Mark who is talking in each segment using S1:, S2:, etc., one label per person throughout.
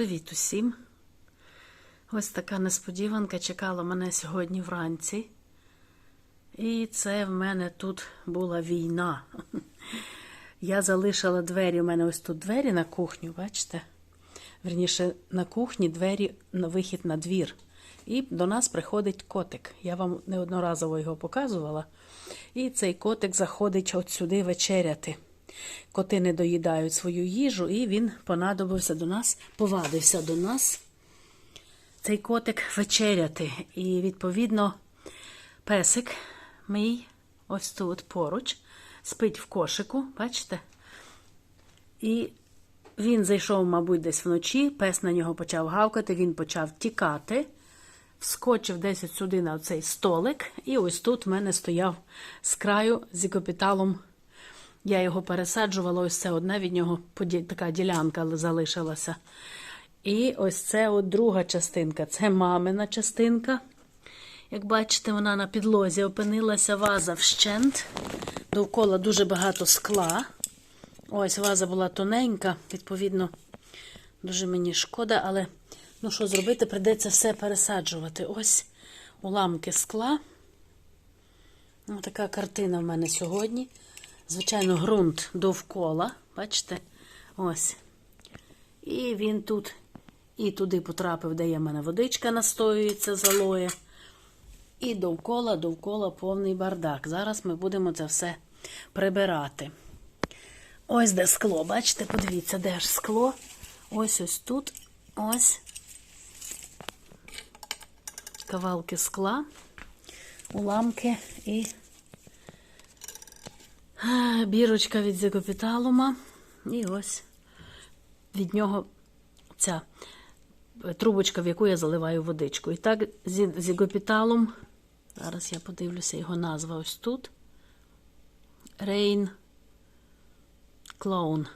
S1: Привіт усім! Ось така несподіванка чекала мене сьогодні вранці. І це в мене тут була війна. Я залишила двері. У мене ось тут двері на кухню, бачите? Верніше, на кухні двері на вихід на двір. І до нас приходить котик. Я вам неодноразово його показувала. І цей котик заходить от сюди вечеряти. Коти не доїдають свою їжу, і він понадобився до нас, повадився до нас. Цей котик вечеряти. І, відповідно, песик мій ось тут поруч, спить в кошику, бачите? І він зайшов, мабуть, десь вночі, пес на нього почав гавкати, він почав тікати, вскочив десь сюди на цей столик, і ось тут в мене стояв з краю з ікопіталом. Я його пересаджувала, ось це одна від нього така ділянка залишилася. І ось це от друга частинка. Це мамина частинка. Як бачите, вона на підлозі опинилася ваза вщент. Довкола дуже багато скла. Ось ваза була тоненька, відповідно, дуже мені шкода, але ну що зробити, прийдеться все пересаджувати. Ось уламки скла. Ось така картина в мене сьогодні. Звичайно, ґрунт довкола, бачите? Ось. І він тут і туди потрапив, де є в мене водичка настоюється, залоє. І довкола, довкола повний бардак. Зараз ми будемо це все прибирати. Ось де скло, бачите, подивіться, де ж скло. Ось ось тут. Ось. Кавалки скла, уламки і бірочка від зікопіталума. І ось від нього ця трубочка, в яку я заливаю водичку. І так, зі- зігопіталом, зараз я подивлюся його назва ось тут. Рейн клоун.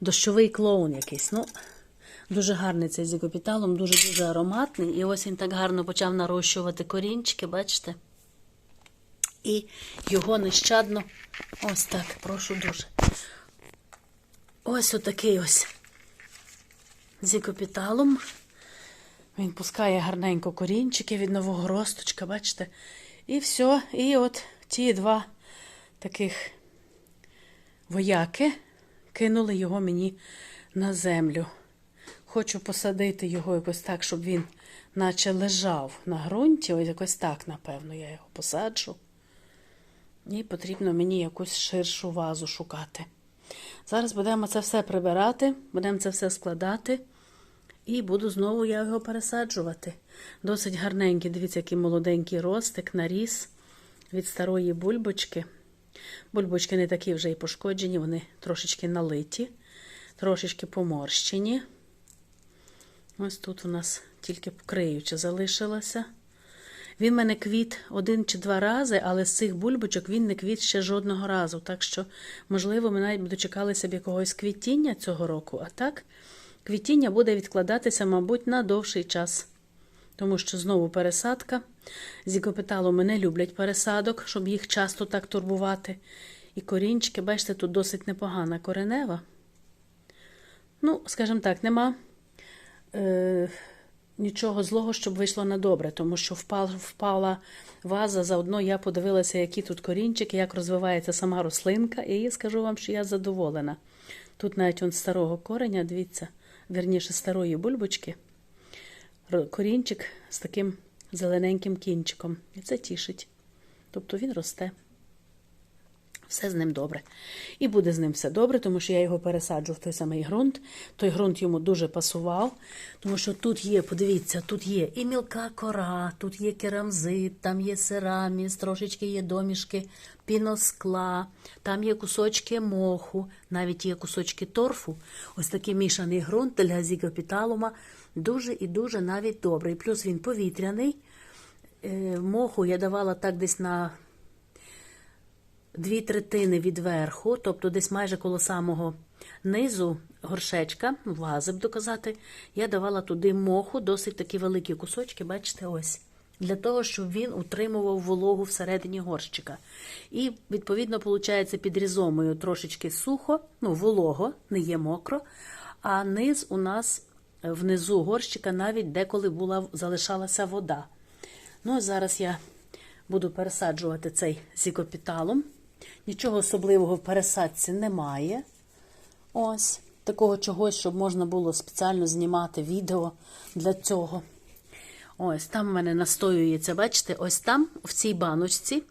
S1: Дощовий клоун якийсь. Ну, дуже гарний цей зігопіталом, дуже-дуже ароматний. І ось він так гарно почав нарощувати корінчики, бачите? І його нещадно. Ось так, прошу дуже. Ось отакий ось зікопіталом. Він пускає гарненько корінчики від нового росточка, бачите? І все. І от ті два таких вояки кинули його мені на землю. Хочу посадити його якось так, щоб він наче лежав на ґрунті. Ось якось так, напевно, я його посаджу. І потрібно мені якусь ширшу вазу шукати. Зараз будемо це все прибирати, будемо це все складати. І буду знову я його пересаджувати. Досить гарненький, дивіться, який молоденький ростик, наріс від старої бульбочки. Бульбочки не такі вже і пошкоджені, вони трошечки налиті, трошечки поморщені. Ось тут у нас тільки покриюча залишилася. Він мене квіт один чи два рази, але з цих бульбочок він не квіт ще жодного разу. Так що, можливо, ми навіть дочекалися б якогось квітіння цього року. А так, квітіння буде відкладатися, мабуть, на довший час. Тому що знову пересадка. Зікопиталу мене люблять пересадок, щоб їх часто так турбувати. І корінчики, бачите, тут досить непогана коренева. Ну, скажімо так, нема е, нічого злого, щоб вийшло на добре, тому що впала, впала ваза. Заодно я подивилася, які тут корінчики, як розвивається сама рослинка, і скажу вам, що я задоволена. Тут навіть он старого кореня, дивіться, вірніше старої бульбочки, корінчик з таким зелененьким кінчиком. І це тішить. Тобто він росте. Все з ним добре. І буде з ним все добре, тому що я його пересаджу в той самий ґрунт. Той ґрунт йому дуже пасував, тому що тут є, подивіться, тут є і мілка кора, тут є керамзит, там є сераміс, трошечки є домішки піноскла, там є кусочки моху, навіть є кусочки торфу. Ось такий мішаний ґрунт для зігопіталума дуже і дуже навіть добрий. Плюс він повітряний. Е, Моху я давала так десь на дві третини від верху, тобто десь майже коло самого низу горшечка, вази б доказати, я давала туди моху, досить такі великі кусочки, бачите, ось. Для того, щоб він утримував вологу всередині горщика. І, відповідно, виходить, під різомою трошечки сухо, ну, волого, не є мокро, а низ у нас е, внизу горщика навіть деколи була, залишалася вода. Ну, а зараз я буду пересаджувати цей зікопіталом. Нічого особливого в пересадці немає. Ось, такого чогось, щоб можна було спеціально знімати відео для цього. Ось там в мене настоюється, бачите, ось там, в цій баночці.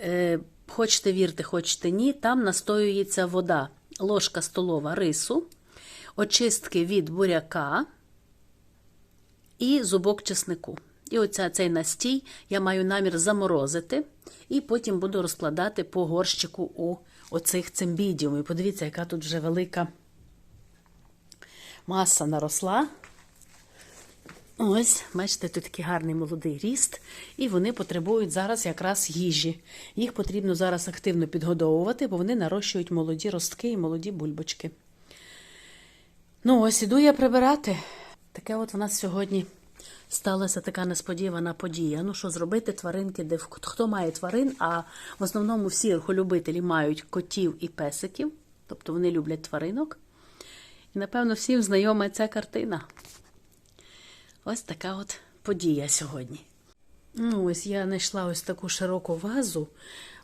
S1: Е, хочете вірте, хочете ні, там настоюється вода, ложка столова рису, очистки від буряка і зубок чеснику. І оця, цей настій я маю намір заморозити, і потім буду розкладати по горщику у оцих. І подивіться, яка тут вже велика маса наросла. Ось, бачите, тут такий гарний молодий ріст, і вони потребують зараз якраз їжі. Їх потрібно зараз активно підгодовувати, бо вони нарощують молоді ростки і молоді бульбочки. Ну, ось іду я прибирати. Таке от у нас сьогодні сталася така несподівана подія. Ну, що зробити, тваринки, де хто має тварин, а в основному всі орхолюбителі мають котів і песиків, тобто вони люблять тваринок. І, напевно, всім знайома ця картина. Ось така от подія сьогодні. Ну, ось я знайшла ось таку широку вазу,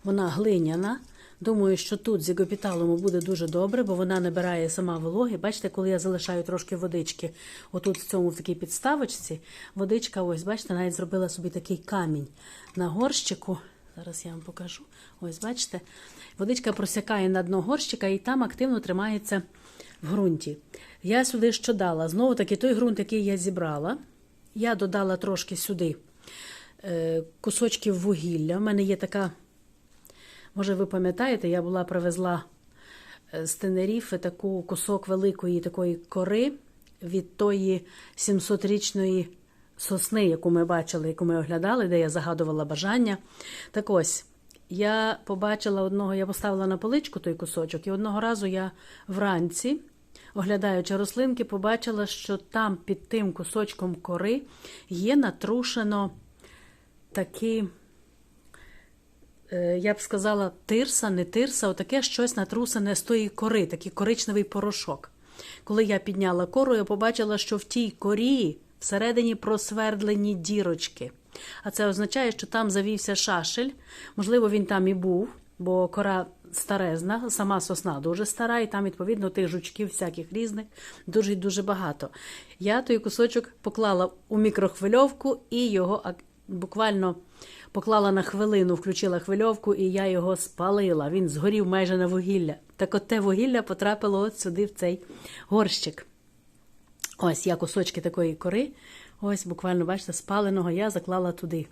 S1: вона глиняна. Думаю, що тут з егопіталом буде дуже добре, бо вона набирає сама вологи. Бачите, коли я залишаю трошки водички, отут в цьому в такій підставочці, водичка, ось, бачите, навіть зробила собі такий камінь на горщику. Зараз я вам покажу. Ось, бачите, водичка просякає на дно горщика і там активно тримається в ґрунті. Я сюди що дала? Знову таки той ґрунт, який я зібрала. Я додала трошки сюди е, кусочків вугілля. У мене є така, може, ви пам'ятаєте, я була привезла е, з Тенеріфи таку кусок великої такої кори від тої 700-річної сосни, яку ми бачили, яку ми оглядали, де я загадувала бажання. Так ось. Я побачила одного, я поставила на поличку той кусочок, і одного разу я вранці оглядаючи рослинки, побачила, що там під тим кусочком кори є натрушено такі, я б сказала, тирса, не тирса, отаке щось натрусене з тої кори, такий коричневий порошок. Коли я підняла кору, я побачила, що в тій корі всередині просвердлені дірочки. А це означає, що там завівся шашель. Можливо, він там і був, бо кора старезна, сама сосна дуже стара, і там, відповідно, тих жучків всяких різних дуже і дуже багато. Я той кусочок поклала у мікрохвильовку і його буквально поклала на хвилину, включила хвильовку, і я його спалила. Він згорів майже на вугілля. Так от те вугілля потрапило от сюди, в цей горщик. Ось я кусочки такої кори. Ось, буквально, бачите, спаленого я заклала туди.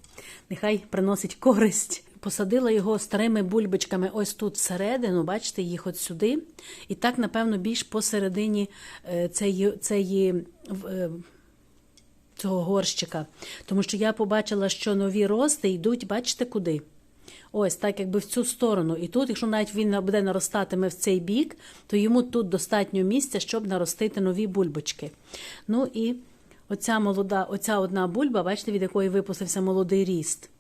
S1: Нехай приносить користь. Посадила його старими бульбочками ось тут всередину, бачите, їх от сюди. І так, напевно, більш посередині е, цієї, цієї, е, цього горщика. Тому що я побачила, що нові рости йдуть, бачите, куди? Ось так, якби в цю сторону. І тут, якщо навіть він буде наростатиме в цей бік, то йому тут достатньо місця, щоб наростити нові бульбочки. Ну і оця молода, оця одна бульба, бачите, від якої випустився молодий ріст.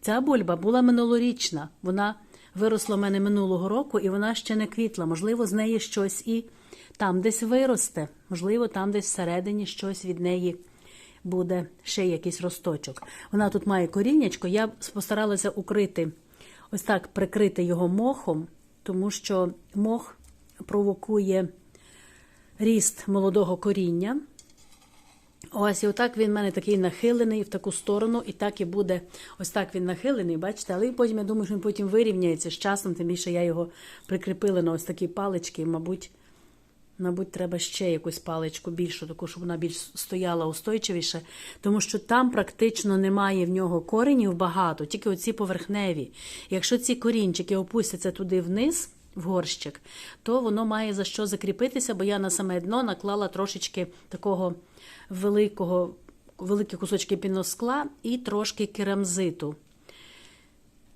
S1: Ця бульба була минулорічна. Вона виросла в мене минулого року, і вона ще не квітла. Можливо, з неї щось і там десь виросте, можливо, там десь всередині щось від неї буде ще якийсь росточок. Вона тут має коріннячко. Я постаралася укрити, ось так прикрити його мохом, тому що мох провокує ріст молодого коріння. Ось, і отак він в мене такий нахилений в таку сторону, і так і буде. Ось так він нахилений, бачите, але потім я думаю, що він потім вирівняється з часом, тим більше я його прикріпила на ось такі палички. Мабуть, мабуть, треба ще якусь паличку більшу, таку, щоб вона більш стояла устойчивіше, тому що там практично немає в нього коренів багато, тільки оці поверхневі. Якщо ці корінчики опустяться туди вниз. В горщик, то воно має за що закріпитися, бо я на саме дно наклала трошечки такого великого, великі кусочки піноскла і трошки керамзиту.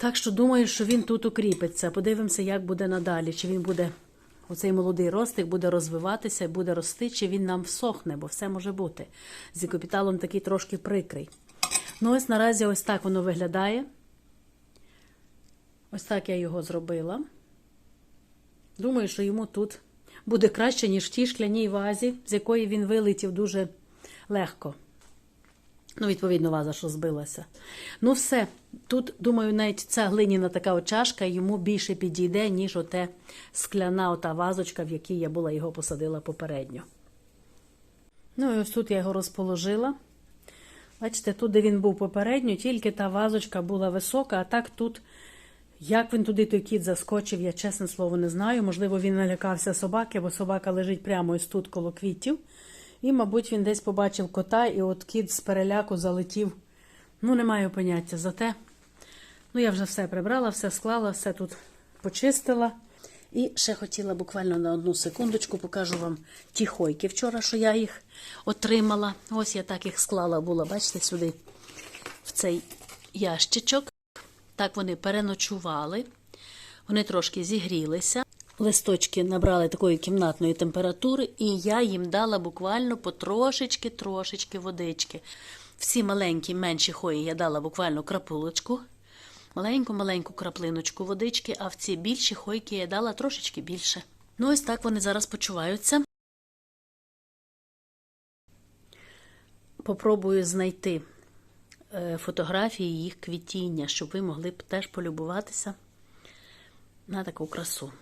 S1: Так що думаю, що він тут укріпиться. Подивимося, як буде надалі. Чи він буде, оцей молодий ростик буде розвиватися, буде рости, чи він нам всохне, бо все може бути. Зі капіталом такий трошки прикрий. Ну, ось наразі ось так воно виглядає. Ось так я його зробила. Думаю, що йому тут буде краще, ніж в тій шкляній вазі, з якої він вилетів дуже легко. Ну, відповідно, ваза, що збилася. Ну, все. Тут, думаю, навіть ця глиняна така чашка йому більше підійде, ніж оте скляна ота вазочка, в якій я була його посадила попередньо. Ну, і ось тут я його розположила. Бачите, тут, де він був попередньо, тільки та вазочка була висока, а так тут, як він туди той кіт заскочив, я чесне слово не знаю. Можливо, він налякався собаки, бо собака лежить прямо ось тут коло квітів. І, мабуть, він десь побачив кота, і от кіт з переляку залетів. Ну, не маю поняття. Зате, ну, я вже все прибрала, все склала, все тут почистила. І ще хотіла буквально на одну секундочку покажу вам ті хойки вчора, що я їх отримала. Ось я так їх склала була, бачите, сюди, в цей ящичок. Так вони переночували, вони трошки зігрілися. Листочки набрали такої кімнатної температури, і я їм дала буквально потрошечки-трошечки водички. Всі маленькі, менші хої я дала буквально крапулочку, маленьку-маленьку краплиночку водички, а в ці більші хойки я дала трошечки більше. Ну, ось так вони зараз почуваються. Попробую знайти е, фотографії їх квітіння, щоб ви могли б теж полюбуватися на таку красу.